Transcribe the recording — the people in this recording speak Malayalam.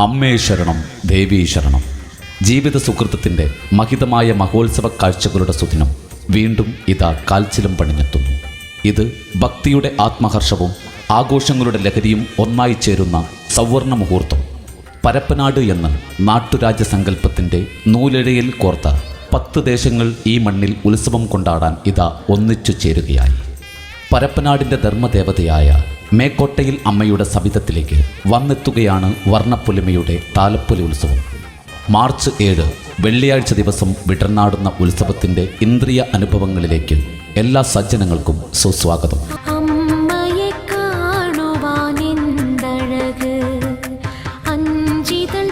അമ്മേ ശരണം ദേവീ ശരണം. ജീവിത സുഹൃത്തത്തിന്റെ മഹിതമായ മഹോത്സവ കാഴ്ചകളുടെ സുദിനം വീണ്ടും ഇതാ കാൽച്ചിലും പണിഞ്ഞെത്തുന്നു. ഇത് ഭക്തിയുടെ ആത്മഹർഷവും ആഘോഷങ്ങളുടെ ലഹരിയും ഒന്നായി ചേരുന്ന സൗവർണ മുഹൂർത്തം. പരപ്പനാട് എന്ന നാട്ടുരാജ്യ സങ്കല്പത്തിന്റെ നൂലിഴയിൽ കോർത്ത പത്ത് ദേശങ്ങൾ ഈ മണ്ണിൽ ഉത്സവം കൊണ്ടാടാൻ ഇതാ ഒന്നിച്ചു ചേരുകയായി. പരപ്പനാടിന്റെ ധർമ്മദേവതയായ മേക്കോട്ടയിൽ അമ്മയുടെ സവിധത്തിലേക്ക് വന്നെത്തുകയാണ് വർണപ്പൊലിമയുടെ താലപ്പൊലി ഉത്സവം. മാർച്ച് ഏഴ് വെള്ളിയാഴ്ച ദിവസം വിടർന്നാടുന്ന ഉത്സവത്തിന്റെ ഇന്ദ്രിയ അനുഭവങ്ങളിലേക്ക് എല്ലാ സജ്ജനങ്ങൾക്കും സുസ്വാഗതം. അഞ്ചിതൾ